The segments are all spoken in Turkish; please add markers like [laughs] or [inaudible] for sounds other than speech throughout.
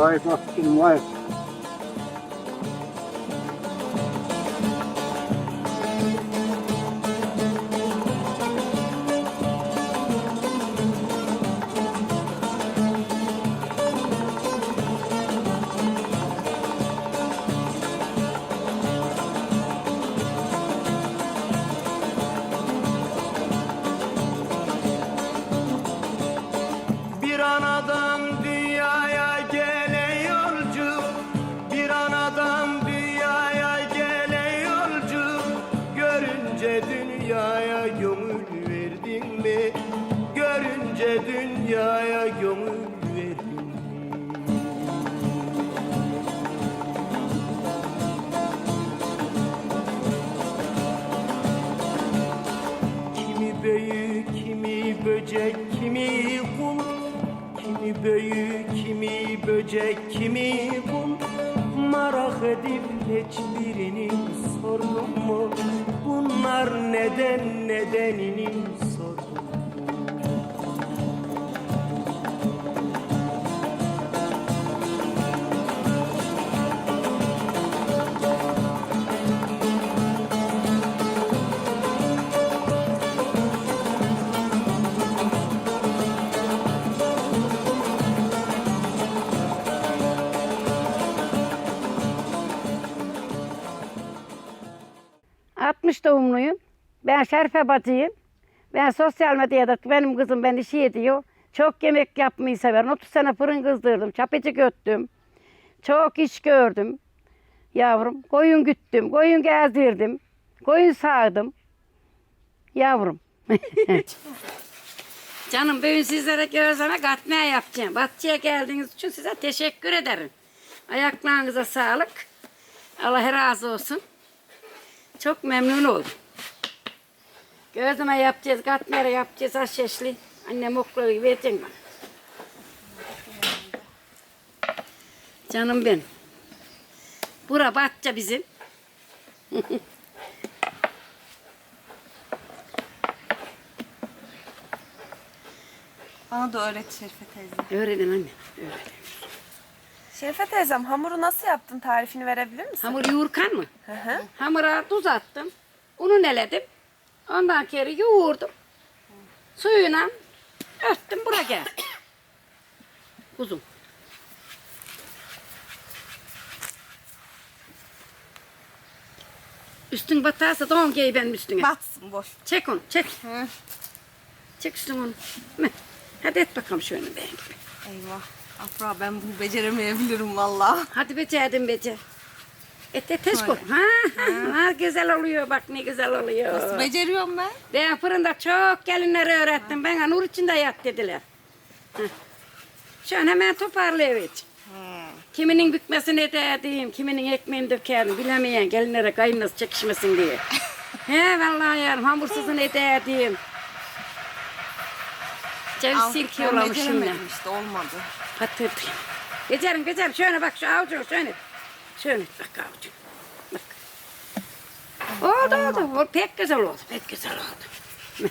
Vay baktım vay. Bir anadan Büyük, kimi böcek, kimi kul Merak edip hiçbirini sordum mu? Bunlar neden nedenini 60 doğumluyum. Ben Şerife bacıyım. Ben sosyal medyada benim kızım beni şey ediyor. Çok yemek yapmayı severim. 30 sene fırın kızdırdım. Çapıcı göttüm. Çok iş gördüm. Yavrum. Koyun güttüm. Koyun gezdirdim. Koyun sağdım. Yavrum. [laughs] Canım bugün sizlere gözleme katmaya yapacağım. Bahçeye geldiğiniz için size teşekkür ederim. Ayaklarınıza sağlık. Allah razı olsun. Çok memnun oldum. Gözleme yapacağız, katmera yapacağız, aşeşli. Annem okları vereceksin bana. Canım benim. Bura bahçe bizim. Bana da öğret Şerife teyze. Öğrenin anne, öğrenin. Şerife teyzem hamuru nasıl yaptın tarifini verebilir misin? Hamur yoğurkan mı? Hı hı. Hamura tuz attım. Unu neledim. Ondan kere yoğurdum. Suyuna örttüm buraya gel. [coughs] Kuzum. Üstün batarsa don giy benim üstüne. Batsın boş. Çek onu, çek. Hı. Çek üstüne onu. Hadi et bakalım şöyle benim gibi. Eyvah. Afra ben bunu beceremeyebilirim valla. Hadi becerdin becer. Et et tez koy. Ha, ha, ha, güzel oluyor bak ne güzel oluyor. Nasıl beceriyorum ben? Ben fırında çok gelinlere öğrettim. Bana nur içinde yat dediler. Heh. Şu an hemen toparlayıvereceğim. Kiminin bükmesini ederdim, kiminin ekmeğini dökerdim. Bilemeyen gelinlere kayınlas çekişmesin diye. [laughs] He vallahi yarım hamursuzunu ederdim. Ceviz yollamış şimdi. işte olmadı. Patırdım. Becerim becerim. Şöyle bak şu avucunu şöyle. Şöyle bak avucunu. Bak. Oldu oldu. O Pek güzel oldu. Pek güzel oldu.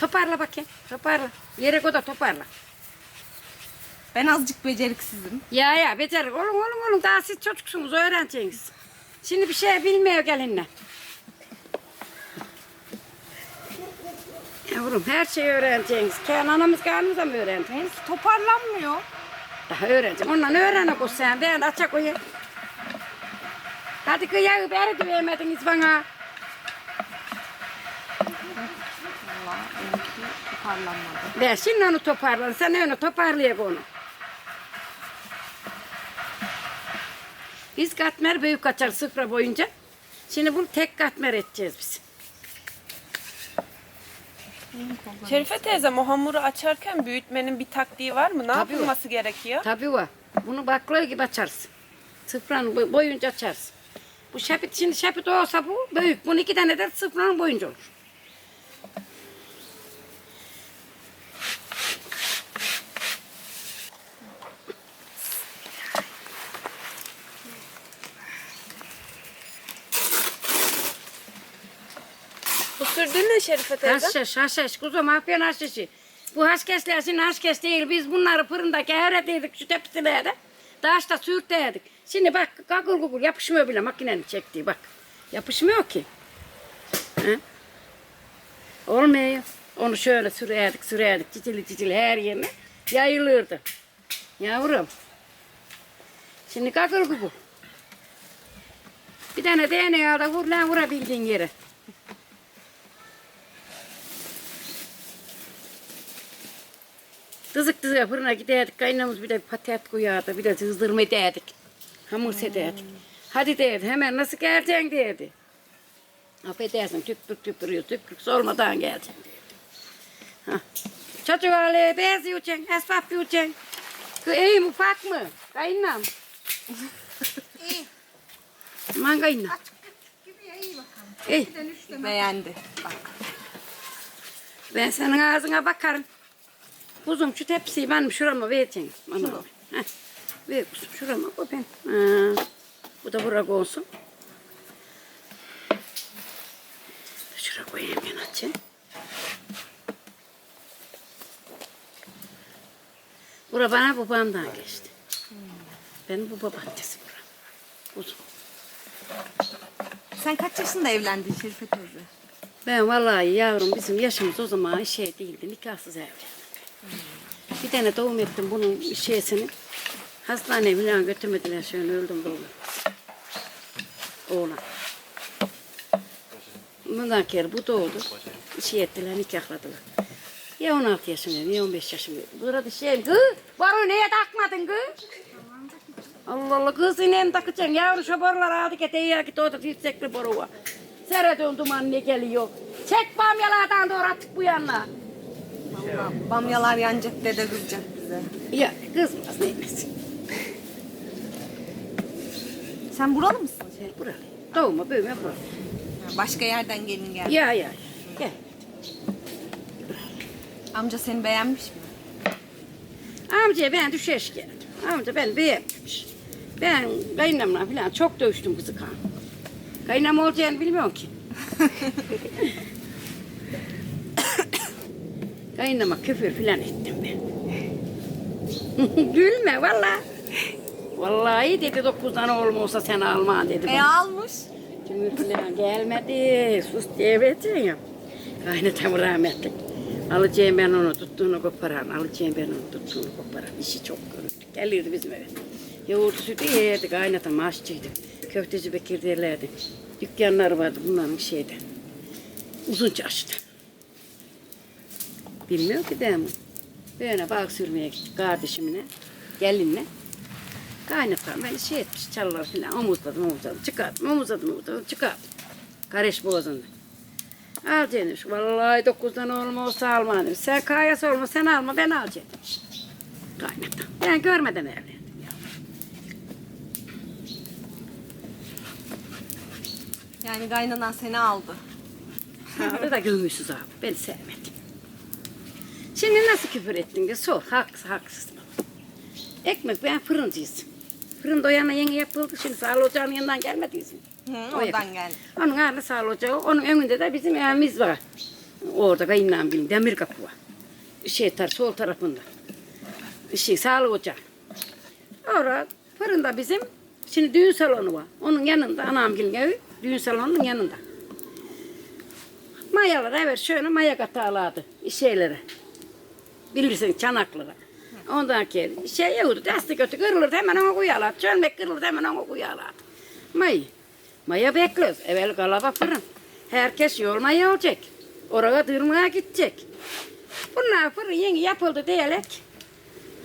Toparla bakayım. Toparla. Yere koy da toparla. Ben azıcık beceriksizim. Ya ya becer. Olun olun olun. Daha siz çocuksunuz. Öğreneceksiniz. Şimdi bir şey bilmiyor gelinler. Yavrum her şeyi öğreneceksiniz. Kendi anamız karnımıza mı öğrendiniz? Toparlanmıyor. Daha öğreneceğim. Ondan öğren o sen. Ben de açak koyayım. Hadi kıyağı beri güvemediniz bana. Valla benimki şimdi onu toparlan. Sen onu toparlayak onu. Biz katmer büyük kaçar sıfra boyunca. Şimdi bunu tek katmer edeceğiz biz. Şerife teyzem o hamuru açarken büyütmenin bir taktiği var mı? Ne Tabii yapılması gerekiyor? Tabii var. Bunu baklava gibi açarsın. Sıfranın boy- boyunca açarsın. Bu şapit şimdi şapit olsa bu büyük. Bunu iki tane de sıfranın boyunca olur. Bu sürdüğün ne Şerife teyze? Haşhaş, haşhaş. Kuzum afyon haşhaşı. Bu haşkesler şimdi haşkes değil. Biz bunları fırındaki eritiydik şu tepsilerde. Taşta sürterdik. Şimdi bak gagul gugul yapışmıyor bile makinenin çektiği bak. Yapışmıyor ki. He? Olmuyor. Onu şöyle sürerdik sürerdik cicili cicili her yerine yayılırdı. Yavrum. Şimdi gagul gugul. Bir tane DNA da vur lan vurabildiğin yere. Dızık dızık fırına giderdik. Kaynamız bir de patat koyardı. Bir de hızdırma ederdik. Hamur sederdik. Hadi derdi hemen nasıl geleceksin derdi. Affedersin tüpürük tüpürüyor. Tüpürük sormadan geleceksin derdi. Hah. Çocuk aile bez yiyeceksin. Esbab yiyeceksin. İyi mi ufak mı? Kaynam. İyi. Aman kaynam. İyi. Beğendi. Bak. Ben senin ağzına bakarım. Kuzum şu tepsiyi benim şurama vereceksin. Bana. Heh. Ver kuzum şurama bu ben. Ha. Bu da buraya olsun. Şuraya koyayım açayım. Bura bana babamdan geçti. Benim bu babaannesi bura. Kuzum. Sen kaç yaşında evlendin Şerife teyze? Ben vallahi yavrum bizim yaşımız o zaman şey değildi. Nikahsız evlendim. Bir tane doğum ettim bunun şeysini. Hastaneye falan götürmediler. Şöyle öldüm doğum. Oğlan. Bundan kere bu doğdu. Şey ettiler nikahladılar. Ya 16 yaşındayım ya 15 yaşındayım. Burada şey kız boru neye takmadın kız? Allah Allah kız inen takacaksın. Yavru şu boruları aldık et iyi git orada yüksekli boru var. Seyredin duman ne geliyor. Çek bamyalardan doğru attık bu yanına. Bamyalar yanacak dede kızacak bize. Ya kızmaz neymesin. Sen buralı mısın? Sen buralı. Doğma büyüme buralı. Başka yerden gelin geldi. Ya ya. Gel. Amca seni beğenmiş mi? Amca ben düşeş geldim. Amca ben beğenmemiş. Ben kaynamla falan çok dövüştüm kızı kan. Kaynam olacağını bilmiyorum ki. [laughs] Kaynama küfür falan ettim ben. [laughs] Gülme valla. Vallahi dedi dokuz tane oğlum olsa sen alma dedi. E bana. almış. Cumhur falan gelmedi. Sus diyemedin ya. Kaynatam rahmetli. Alacağım ben onu tuttuğunu koparan. Alacağım ben onu tuttuğunu koparan. İşi çok görürdü. Gelirdi bizim eve. Yoğurt sütü yerdi. Kaynatam aşçıydı. Köfteci Bekir derlerdi. Dükkanları vardı bunların şeyde. Uzun çarşıda. Bilmiyor ki değil mi? Böyle bak sürmeye gittik kardeşimle, gelinle. Kaynatam beni şey etmiş, çalılar falan omuzladım omuzladım, çıkardım, omuzladım omuzladım, çıkardım. Karış boğazında. Al demiş, vallahi dokuzdan olma olsa alma demiş. Sen kayası olma, sen alma, ben alacağım demiş. Kaynatam. Ben görmeden evlendim. ya. Yani kaynanan seni aldı. Abi da gülmüşsüz abi, beni sevmedi. Şimdi nasıl küfür ettin diye sor, haksız, haksız. Ekmek ben fırıncıyız. Fırında o yana yeni yapıldı, şimdi sağlı ocağın yanından gelmediyiz mi? Hı, oradan geldi. Onun ağrı sağlı ocağı, onun önünde de bizim evimiz var. Orada kayınlan bilin, demir kapı var. Şey tar, sol tarafında. Şey sağlı ocağı. Orada fırında bizim, şimdi düğün salonu var. Onun yanında, anamgilin evi, düğün salonunun yanında. Mayalar evet şöyle maya katağlardı şeylere. Bilirsin çanaklara. Ondan ki şey yoktu, desti kötü kırılırdı hemen ona koyarlardı. Çölmek kırılırdı hemen ona koyarlardı. May. Maya bekliyoruz. Evvel kalaba fırın. Herkes yol maya olacak. Oraya dırmaya gidecek. Bunlar fırın yeni yapıldı diyerek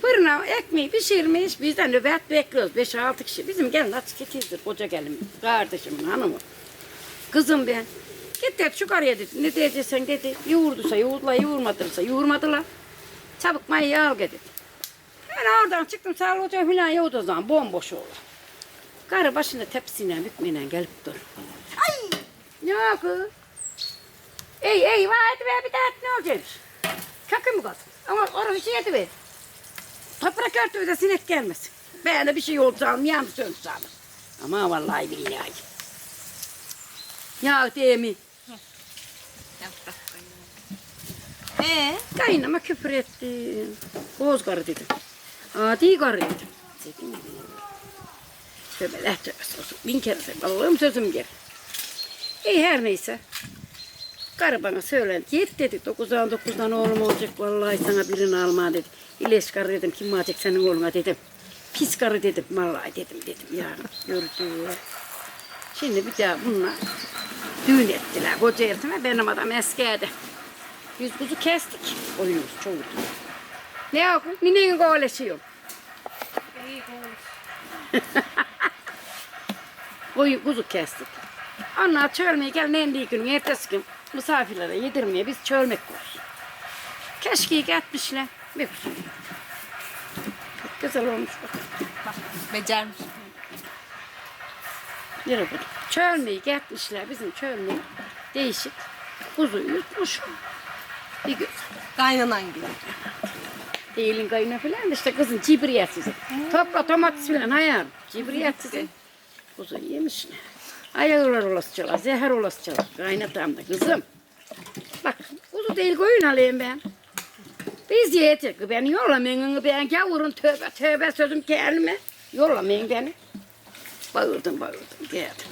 fırına ekmeği pişirmiş. Biz de nöbet bekliyoruz. Beş altı kişi. Bizim gelin açık getizdir. Koca gelin. Kardeşimin hanımı. Kızım ben. Git dedi yukarıya dedi. Ne diyeceksen dedi. Yoğurduysa yoğurdular, yoğurmadıysa yoğurmadılar. Çabuk mayayı al dedi. Ben oradan çıktım falan yoğurdu o zaman bomboş oldu. Karı başında tepsiyle bükmeyle gelip dur. Ay! Ne oldu? Ey ey hadi be bir daha ne olacak? Kökü mü kalsın? Ama orası şey ediver. Toprak örtüğü de sinek gelmesin. De bir şey oldu sandım, yanlış sandım. Ama vallahi billahi. Ya değil mi? Yap bak. Ee? Kaynama küfür etti. Boz karı dedim. Adi karı dedim. Dedim. Tövbe la tövbe olsun. Bin kere söyle. Allah'ım sözüm gel. İyi her neyse. Karı bana söylendi. Yet dedi. Dokuzdan dokuzdan oğlum olacak. Vallahi sana birini alma dedi. İleş karı dedim. Kim alacak senin oğluna dedim. Pis karı dedim. Vallahi dedim dedim. Ya gördü. Şimdi bir daha bunlar düğün ettiler. Koca erteme benim adam eskiydi. Yüz kuzu kestik. Oyunumuz çoğuldu. Ne yok? Ninenin kovalesiyor. [laughs] Koyu kuzu kestik. Onlar çölmeye gelmeyen gün ertesi gün misafirlere yedirmeye biz çölmek koyuyoruz. Keşke gitmişler. Bir kuzu. Çok güzel olmuş bak. Becermiş. Yürü bu. Çölmeyi gitmişler bizim çölmeyi. Değişik. Kuzu yutmuş. Bir güzel. Kaynanan gibi. Değilin kayına falan da işte kızın cibriyetsiz. Topla domates falan hayal. Cibriyetsiz. Kuzu yemişler. Ayağılar olasıcalar, zehir olasıcalar. Kaynatam da kızım. Bak kuzu değil koyun alayım ben. Biz yetik. Beni yollamayın. Ben gavurun tövbe tövbe sözüm gelme. Yollamayın beni. Bağırdım bağırdım geldim.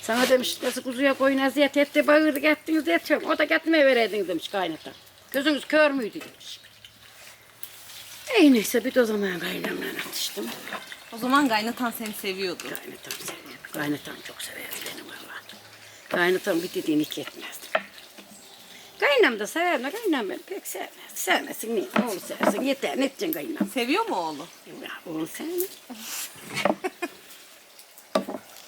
Sana demiş nasıl kuzuya koyun eziyet etti bağırdı gittiniz yetiyorum. O da gitmeye vereydin demiş kaynatam. Gözünüz kör müydü demiş. Ey neyse bir de o zaman kaynamla atıştım. O zaman kaynatan seni seviyordu. Kaynatam seviyorum. Kaynatam çok severdi benim Allah'ım. Kaynatam bir dediğini hiç etmezdi. Kaynam da sever mi? Kaynam beni pek sevmez. Sevmesin niye? Oğlu seversin. Yeter. Ne edeceksin kaynam? Seviyor mu oğlu? Ya oğlu sevmez.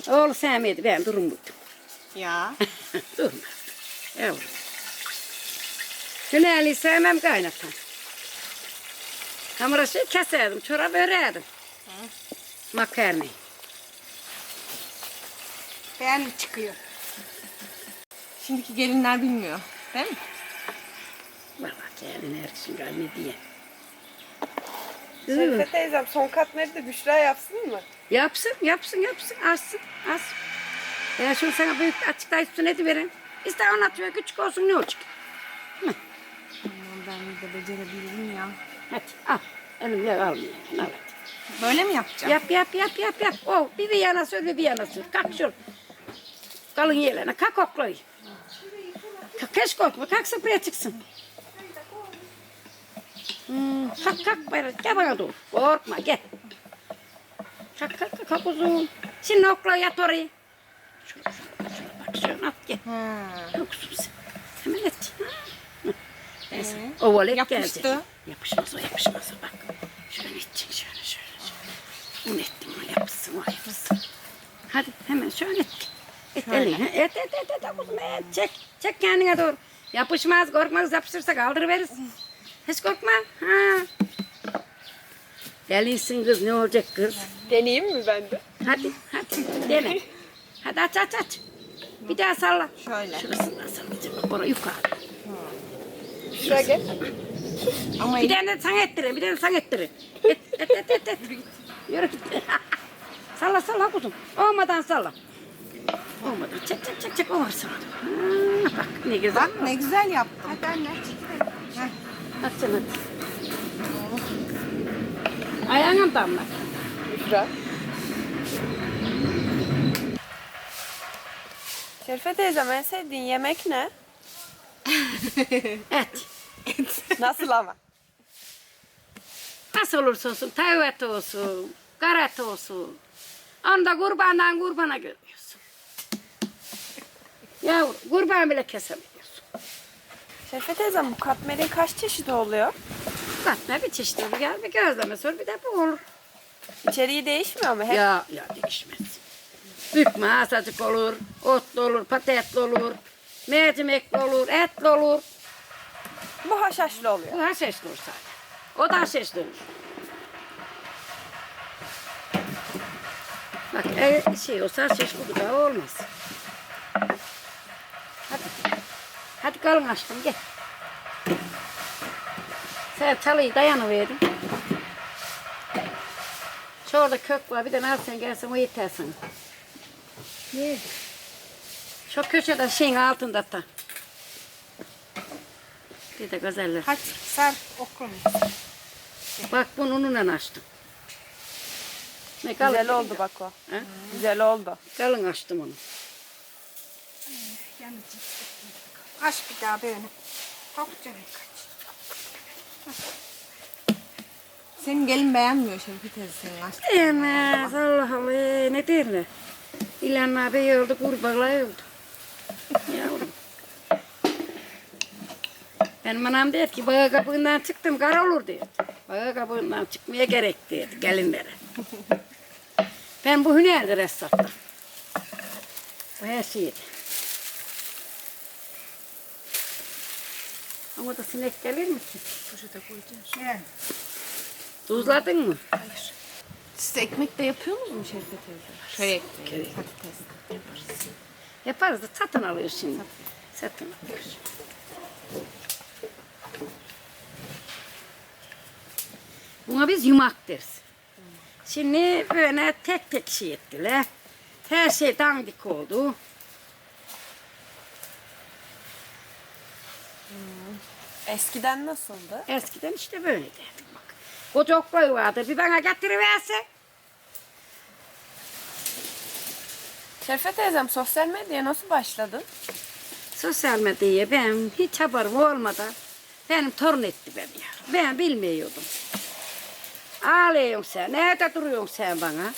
oğlu sevmedi. Ben durum buydum. Ya. [laughs] Durmaz. Yavrum. Güneyli sevmem kaynatam. Hamura şey keserdim, çorap örerdim. Makarnayı. Ben çıkıyor. Şimdiki gelinler bilmiyor. Değil mi? Valla gelin herkesin gelme diye. Şerife teyzem son katmeri de Büşra yapsın mı? Yapsın, yapsın, yapsın, açsın, açsın. Ya şunu sana büyük açıkta üstüne de verin. İster anlatıyor, küçük olsun ne olacak? Aman ben de becerebilirim ya. Hadi al, elimle almayayım. Al hadi. Böyle mi yapacağım? Yap, yap, yap, yap, yap. O bir bir yana sür, bir bir yana sür. Kalk şur. Kalın yerlerine, kalk. Kalk, keş korkma, kalk buraya çıksın. Hmm, kalk, kalk, böyle, gel bana doğru. Korkma, gel. Kalk, kalk, kalk, kalk uzun. Şimdi okla yat orayı. Şunu, şunu, şunu, bak, şunu at, gel. Ha. Yoksun sen. Hemen et. Hı. Sana Ee, ovalayıp yapıştı. geleceğim. Yapışmaz o, yapışmaz o bak. Şöyle edeceksin, şöyle, şöyle, şöyle. Un ettim o yapışsın, o yapışsın. Hadi hemen şöyle et. Et elini. Et, et, et, et, kuzum, et. Çek, çek kendine doğru. Yapışmaz, korkmaz, yapışırsa kaldırıveririz. Hiç korkma. Ha. Delisin kız, ne olacak kız? Deneyeyim mi ben de? Hadi, hadi, dene. [laughs] Hadi aç, aç, aç. Bir daha salla. Şöyle. Şurasından sallayacağım. Oraya yukarı. Büşra gel. Ama Bir tane de sana ettirin, bir tane sana ettirin. Et, et, et, et, et. Yürü git. [laughs] salla, salla kuzum. Olmadan salla. Olmadan. Çek, çek, çek, çek. O var sana. Ha, bak ne güzel. bak ne güzel yaptın. Hadi anne. At sen hadi. Ayağına damla? Büşra. Şerife teyzem en sevdiğin yemek ne? [laughs] Et. Nasıl ama? Nasıl olursa olsun, tavuk olsun, karat olsun. Onda kurbandan kurbana görmüyorsun. Yavrum, kurban bile kesemiyorsun. Şerife teyzem bu katmerin kaç çeşidi oluyor? Katma bir çeşit olur. Gel bir gözleme sor, bir de bu olur. İçeriği değişmiyor mu? Hep Ya, ya değişmez. Bükme, asacık olur, otlu olur, patatesli olur, mercimekli olur, etli olur. Bu haşhaşlı oluyor. Haşhaşlı sadece. O da haşhaşlı olur. Bak e, şey olsa haşhaş bu kadar olmaz. Hadi. Hadi kalın açtım gel. Sen çalıyı dayanıverdin. Şurada kök var bir tane al sen gelsin o yeter sana. Ne? Şu köşede şeyin altında da. Bir de gazeller. Hadi sar okun. Bak bunu ununla açtım. Ne kalın, Güzel oldu bak o. He? Güzel oldu. Kalın açtım onu. Aç bir daha böyle. Çok canım kaç. Senin gelin beğenmiyor Şerife teyze senin aç. Diyemez Allah'ım ee, ne derler. İlhan abi öldü, kurbağalar öldü. Yavrum. Benim anam dedi ki bağı kapığından çıktım kar olur dedi. Bağı kapığından çıkmaya gerek dedi gelinlere. [laughs] ben bu hünerdir esnafta. Bu her şeydi. Ama da sinek gelir mi ki? Poşete koyacağım. Tuzladın mı? Hayır. Siz ekmek de yapıyor musunuz Şerife teyze? Köy ekmeği, patates. Yaparız. Yaparız da satın alıyoruz şimdi. Satın alıyoruz. Buna biz yumak deriz. Şimdi böyle tek tek şey ettiler. Her şey dandik oldu. Eskiden nasıldı? Eskiden işte böyle derdik bak. Koca oklayı vardı. Bir bana getiriverse. Şerife teyzem sosyal medyaya nasıl başladın? Sosyal medyaya ben hiç haberim olmadan benim torun etti beni ya. Ben bilmiyordum. Ağlıyorsun sen. Nerede duruyorsun sen bana?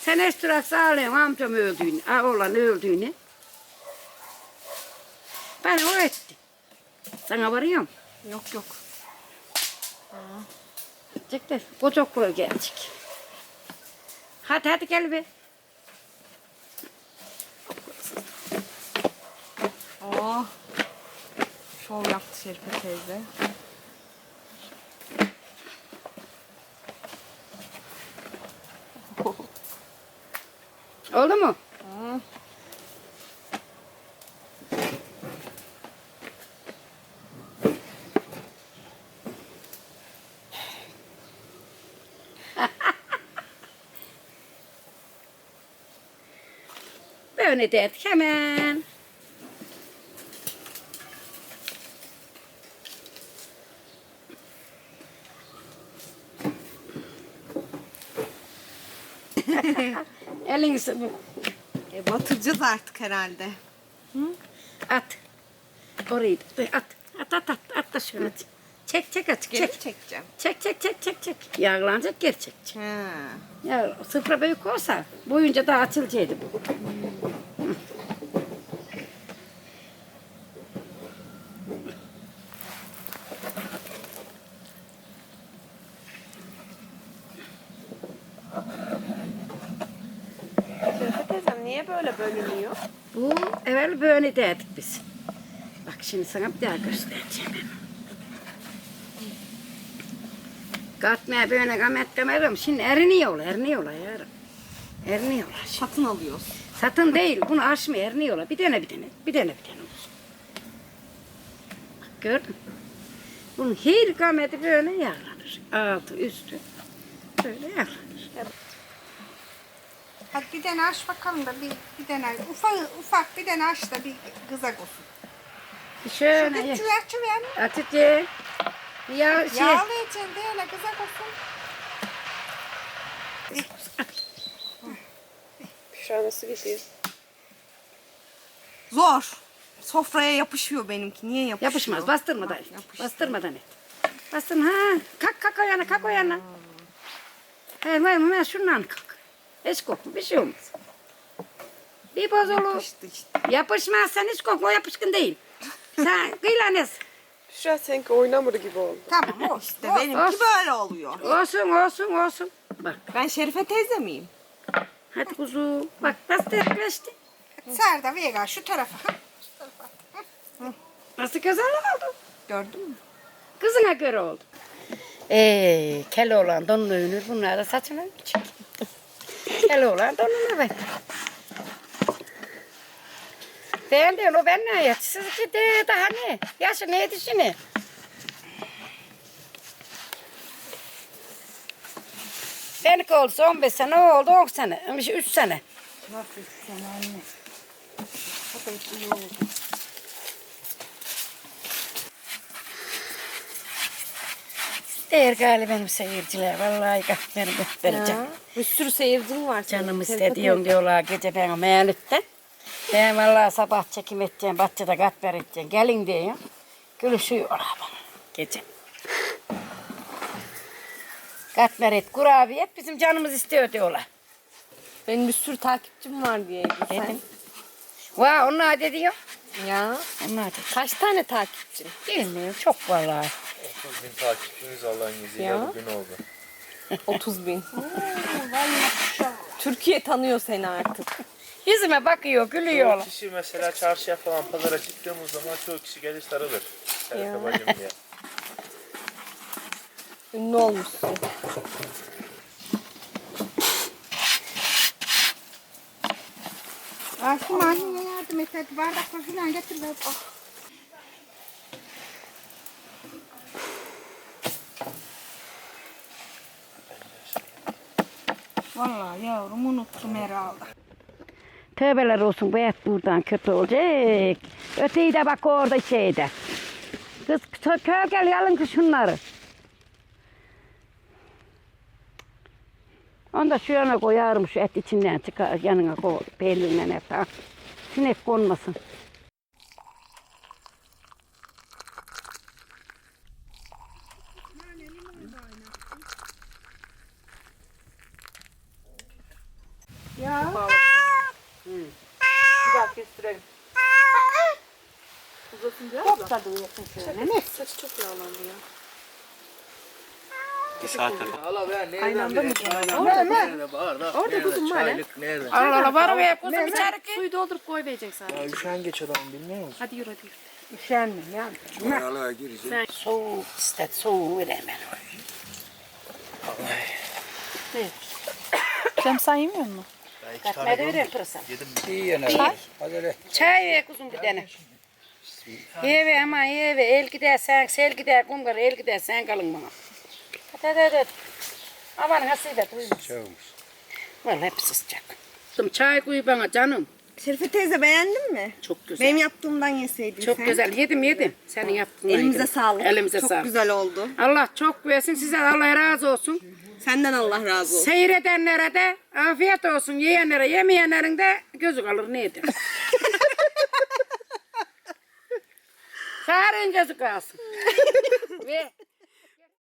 Sen estiraksız ağlıyorsun amcam öldüğünü, oğlan öldüğünü. Bana o etti. Sana varıyorum. Yok yok. Çık da koca okula gelecek. Hadi hadi gel be. Oh. Şov yaptı Şerife teyze. Oldu mu? Böyle dedik hemen. Elinizi E, batıracağız artık herhalde. At. Orayı da at. At at at. At da şöyle. Çek çek at. Geri Çek. mi çekeceğim? Çek çek çek çek çek. Yağlanacak geri çek. He. Ya sıfıra büyük olsa boyunca da açılacaktı bu. Hı. Şerife teyzem niye böyle bölünüyor? Bu evvel böyle derdik biz. Bak şimdi sana bir daha göstereceğim. Katmaya böyle kamet kamerım. Şimdi eriniyorlar, eriniyorlar yarım. Eriniyorlar. şimdi. Satın alıyoruz. Satın değil, bunu aşma eriniyorlar. Bir tane bir tane, bir tane bir tane olsun. Bak gördün? Bunun her kameti böyle yağlanır. Altı, üstü. Böyle yağlanır. Hadi bir tane aç bakalım da bir, bir tane ufak ufak bir tane aç da bir kızak olsun. Şöyle ye. Küçük açı ver. Hatice. Ya şey. Yağlayacaksın değil öyle kızak olsun. Şu an nasıl gidiyor? Zor. Sofraya yapışıyor benimki. Niye yapışıyor? Yapışmaz, bastırmadan et. yapıştı. Bastırmadan et. Bastırma ha. Kalk kalk o yana, kalk o yana. Hayır, hayır, hayır, şundan kalk. Hiç korkma, bir şey olmaz. Bir bozulur. Yapıştı işte. Yapışmaz, sen hiç korkma, o yapışkın değil. Sen [laughs] kıylanız. An seninki oynamır gibi oldu. Tamam o İşte [laughs] benimki Olsun. böyle oluyor. Olsun, olsun, olsun. Bak, Ben Şerife teyze miyim? hadi kuzu. Bak, nasıl yaklaştı? Ser da Vega şu tarafa. Nasıl güzel oldu. Gördün mü? Kızına göre oldu. Ee, kel olan donunu övünür, bunlar da saçına küçük. Kel olan donunu ben. Ben diyorum o benden yaş. Sizinki de daha ne? Yaşı neydi şimdi? Benimki oldu 15 sene, o oldu 10 sene, 3 sene. Nasıl sen anne? Değer galiba benim seyirciler. Vallahi beni göstereceğim. Bir sürü seyircim var. senin. Canım istediğim diyorlar gece bana meğerlikten. Ben vallahi sabah çekim edeceğim, bahçede katmer edeceğim. Gelin diyor. Gülüşüyorlar bana gece. Katmer et, kurabiye et bizim canımız istiyor diyorlar. Benim bir sürü takipçim var diye. Dedim. Vay onlar diyor? Ya. Onlar dedi. Kaç tane takipçin? Bilmiyorum çok vallahi. 30 bin takipçimiz Allah'ın izniyle Ya. bugün oldu. [laughs] 30 bin. Türkiye tanıyor seni artık. Yüzüme bakıyor, gülüyorlar. Kişi mesela çarşıya falan pazara çıktığımız zaman çoğu kişi gelir sarılır. Şerife bacım diye. [laughs] Ünlü olmuşsun. Aşkım annene yardım et hadi bardakla falan getir. ver. Ah. Vallahi yavrum unuttum herhalde. Tövbeler olsun bu et buradan kötü olacak. Öteyi de bak orada şeyde. Kız kö- gel yalın kız şunları. Onu da şu yana koyarım şu et içinden çıkar yanına koy peynirinden hep ha. Sinek konmasın. Güzel kestirelim. Çok tadı yakın şöyle. Ne? Saç çok yağlandı ya. Bir saat Aynı anda mı? Orada kuzum var ya. Allah Allah var be kuzum içeri ki. Suyu doldurup koy verecek sana. Üşen geç adam bilmiyor musun? Hadi yürü hadi yürü. Üşenmem ya. Soğuk iste soğuğu veremem. Cem sen yemiyor musun? Katmer verir pırasa. İyi yine. Çay? Çay ver kuzum bir tane. Ye ve ama ye ve el gider sen sel gider kum kar el gider sen kalın bana. Hadi hadi. Aman nasip et uyumaz. Vallahi hepsi sıcak. Kızım çay koy bana canım. Şerife teyze beğendin mi? Çok güzel. Benim yaptığımdan yeseydin Çok sen. güzel. Yedim yedim. Senin yaptığın. Elimize sağlık. Elimize çok sağlık. güzel oldu. Allah çok versin size Allah razı olsun. Senden Allah razı olsun. Seyredenlere de afiyet olsun. Yiyenlere yemeyenlerin de gözü kalır neydi? [laughs] Sarın gözü kalsın. [laughs] Ve